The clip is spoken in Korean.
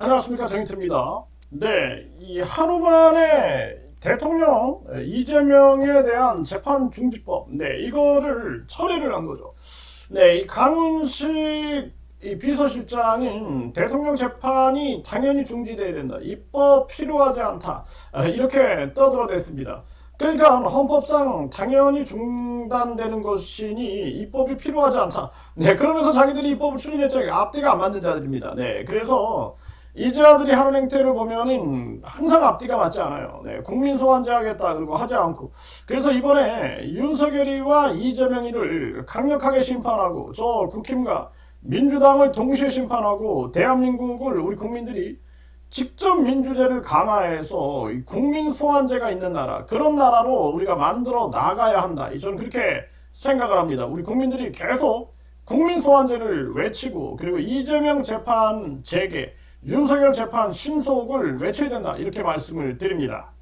안녕하십니까 정인태입니다. 네, 이 하루 만에 대통령 이재명에 대한 재판 중지법, 네 이거를 철회를 한 거죠. 네, 이 강훈식 이 비서실장인 대통령 재판이 당연히 중지돼야 된다. 입법 필요하지 않다. 아, 이렇게 떠들어댔습니다. 그러니까 헌법상 당연히 중단되는 것이니 입법이 필요하지 않다. 네, 그러면서 자기들이 입법을 추진했죠. 앞뒤가 안 맞는 자들입니다. 네, 그래서 이 자들이 하는 행태를 보면은 항상 앞뒤가 맞지 않아요. 네, 국민 소환제 하겠다 그리고 하지 않고 그래서 이번에 윤석열이와 이재명이를 강력하게 심판하고 저 국힘과 민주당을 동시에 심판하고 대한민국을 우리 국민들이 직접 민주제를 강화해서 이 국민 소환제가 있는 나라 그런 나라로 우리가 만들어 나가야 한다. 저는 그렇게 생각을 합니다. 우리 국민들이 계속 국민 소환제를 외치고 그리고 이재명 재판 재개, 윤석열 재판 신속을 외쳐야 된다. 이렇게 말씀을 드립니다.